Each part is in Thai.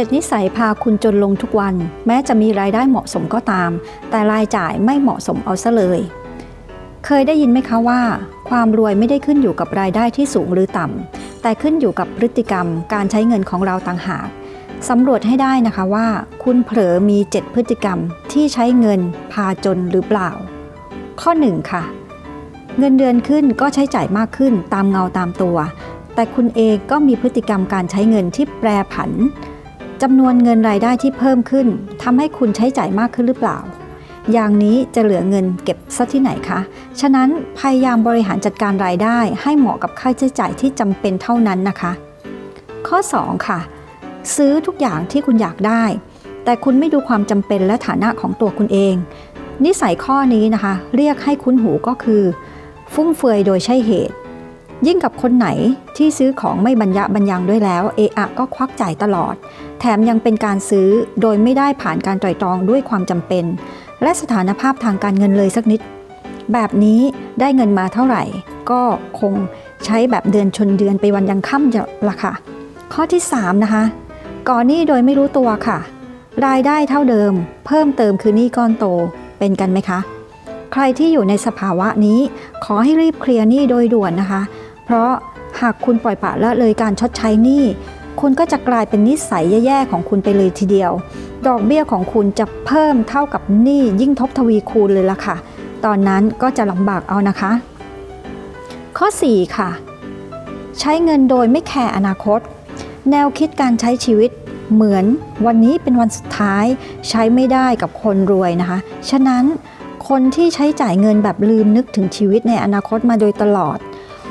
7 นิสัยพาคุณจนลงทุกวัน แม้จะมีรายได้เหมาะสมก็ตาม แต่รายจ่ายไม่เหมาะสมเอาซะเลย เคยได้ยินไหมคะว่า ความรวยไม่ได้ขึ้นอยู่กับรายได้ที่สูงหรือต่ำแต่ขึ้นอยู่กับพฤติกรรมการใช้เงินของเราต่างหากสำรวจให้ได้นะคะว่า คุณเผลอมี 7 พฤติกรรมที่ใช้เงินพาจนหรือเปล่า ข้อ 1 ค่ะ เงินเดือนขึ้นก็ใช้จ่ายมากขึ้นตามเงาตามตัว แต่คุณเองก็มีพฤติกรรมการใช้เงินที่แปรผัน จำนวนเงินรายได้ที่เพิ่มขึ้นทำให้คุณใช้จ่ายมากขึ้นหรือเปล่า อย่างนี้จะเหลือเงินเก็บซะที่ไหนคะ ฉะนั้นพยายามบริหารจัดการรายได้ให้เหมาะกับค่าใช้จ่ายที่จำเป็นเท่านั้นนะคะ ข้อ 2 ค่ะ ซื้อทุกอย่างที่คุณอยากได้ แต่คุณไม่ดูความจำเป็นและฐานะของตัวคุณเอง นิสัยข้อนี้นะคะ เรียกให้คุ้นหูก็คือ ฟุ่มเฟือยโดยใช่เหตุ ยิ่งกับคนไหนที่ซื้อของไม่บรรยะบรรยังด้วยแล้ว เอะอะก็ควักจ่ายตลอด แถมยังเป็นการซื้อโดยไม่ได้ผ่านการไตร่ตรองด้วยความจำเป็น และสถานภาพทางการเงินเลยสักนิด แบบนี้ได้เงินมาเท่าไหร่ ก็คงใช้แบบเดือนชนเดือนไปวันยังค่ำจะละค่ะ ข้อที่ 3 นะคะ ก่อนหนี้โดยไม่รู้ตัวค่ะ รายได้เท่าเดิม เพิ่มเติมคือหนี้ก้อนโตเป็นกันไหมคะใครที่อยู่ในสภาวะนี้ขอให้รีบเคลียร์หนี้โดยด่วนนะคะ เพราะหากคุณปล่อยปละละเลยการชดใช้หนี้คุณก็จะกลายเป็นนิสัยแย่ๆของคุณไปเลยทีเดียว ดอกเบี้ยของคุณจะเพิ่มเท่ากับหนี้ยิ่งทบทวีคูณเลยล่ะค่ะ ตอนนั้นก็จะลำบากเอานะคะ ข้อ 4 ค่ะ ใช้เงินโดยไม่แคร์อนาคต แนวคิดการใช้ชีวิตเหมือนวันนี้เป็นวันสุดท้ายใช้ไม่ได้กับคนรวยนะคะ ฉะนั้นคนที่ใช้จ่ายเงินแบบลืมนึกถึงชีวิตในอนาคตมาโดยตลอด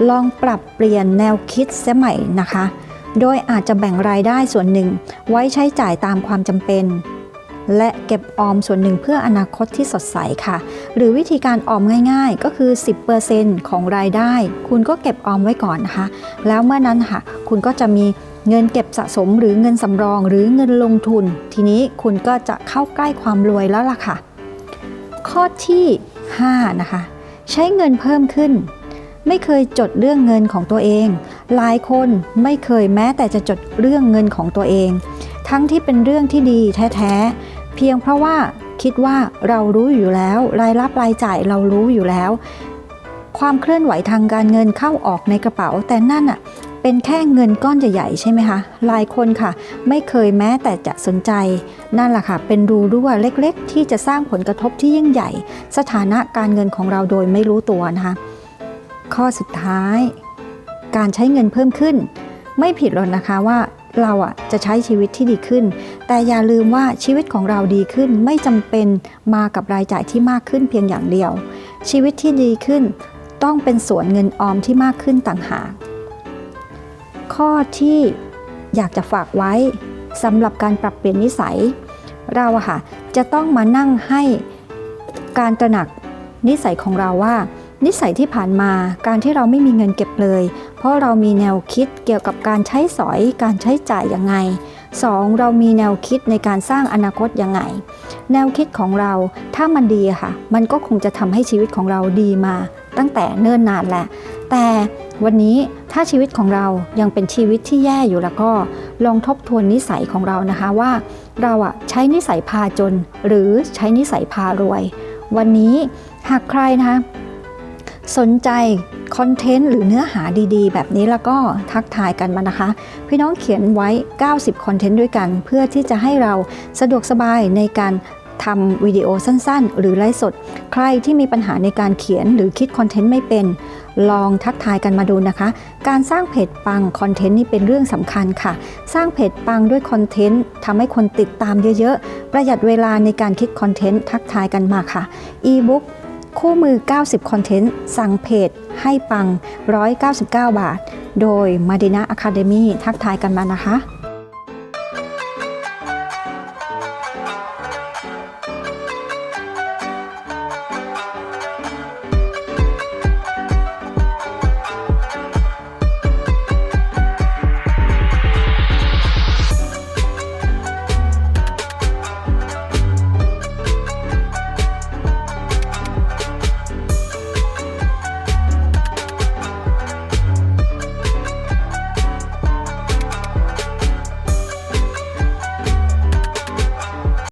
ลองปรับเปลี่ยนแนวคิดเสียใหม่นะคะ โดยอาจจะแบ่งรายได้ส่วนหนึ่งไว้ใช้จ่ายตามความจำเป็น และเก็บออมส่วนหนึ่งเพื่ออนาคตที่สดใสค่ะ หรือวิธีการออมง่ายๆ ก็คือ 10%ของรายได้ คุณก็เก็บออมไว้ก่อนนะคะ แล้วเมื่อนั้นค่ะ คุณก็จะมีเงินเก็บสะสมหรือเงินสำรองหรือเงินลงทุน ทีนี้คุณก็จะเข้าใกล้ความรวยแล้วล่ะค่ะ ข้อที่ 5 นะคะ ใช้เงินเพิ่มขึ้น ไม่เคยจดเรื่องเงินของตัวเอง หลายคนไม่เคยแม้แต่จะจดเรื่องเงินของตัวเอง ทั้งที่เป็นเรื่องที่ดีแท้ๆ เพียงเพราะว่าคิดว่าเรารู้อยู่แล้ว รายรับรายจ่ายเรารู้อยู่แล้ว ความเคลื่อนไหวทางการเงินเข้าออกในกระเป๋าแต่นั่นอะเป็นแค่เงินก้อนใหญ่ๆใช่ไหมคะหลายคนค่ะ ไม่เคยแม้แต่จะสนใจ นั่นแหละค่ะ เป็นรูรั่วเล็กๆ ที่จะสร้างผลกระทบที่ยิ่งใหญ่ สถานะการเงินของเราโดยไม่รู้ตัวนะคะ ข้อสุดท้าย การใช้เงินเพิ่มขึ้น ไม่ผิดหรอกนะคะว่าเราอะจะใช้ชีวิตที่ดีขึ้น แต่อย่าลืมว่าชีวิตของเราดีขึ้นไม่จำเป็นมากับรายจ่ายที่มากขึ้นเพียงอย่างเดียว ชีวิตที่ดีขึ้น ต้องเป็นส่วนเงินออมที่มากขึ้นต่างหาก ข้อที่อยากจะฝากไว้สำหรับการปรับเปลี่ยนนิสัย เราอะค่ะจะต้องมานั่งให้การตระหนักนิสัยของเราว่า นิสัยที่ผ่านมาการที่เราไม่มีเงินเก็บเลย เพราะเรามีแนวคิดเกี่ยวกับการใช้สอย การใช้จ่ายยังไง 2. เรามีแนวคิดในการสร้างอนาคตยังไง แนวคิดของเราถ้ามันดีค่ะ มันก็คงจะทำให้ชีวิตของเราดีมา ตั้งแต่เนิ่นนานแหละ แต่วันนี้ถ้าชีวิตของเรายังเป็นชีวิตที่แย่อยู่แล้วก็ ลองทบทวนนิสัยของเรานะคะว่า เราอะใช้นิสัยพาจน หรือใช้นิสัยพารวย วันนี้หากใครนะคะ สนใจคอนเทนต์หรือเนื้อหาดีๆ แบบนี้แล้วก็ทักทายกันมานะคะ พี่น้องเขียนไว้ 90 คอนเทนต์ด้วยกัน เพื่อที่จะให้เราสะดวกสบายในการทำวิดีโอสั้นๆ หรือไลฟ์สด ใครที่มีปัญหาในการเขียนหรือคิดคอนเทนต์ไม่เป็น ลองทักทายกันมาดูนะคะ การสร้างเพจปังคอนเทนต์นี่เป็นเรื่องสำคัญค่ะ สร้างเพจปังด้วยคอนเทนต์ทำให้คนติดตามเยอะๆ ประหยัดเวลาในการคิดคอนเทนต์ทักทายกันมาค่ะอีบุ๊ก คู่มือ 90 คอนเทนต์ สั่งเพจ ให้ปัง 199 บาท โดย Madina Academy ทักทายกันมานะคะ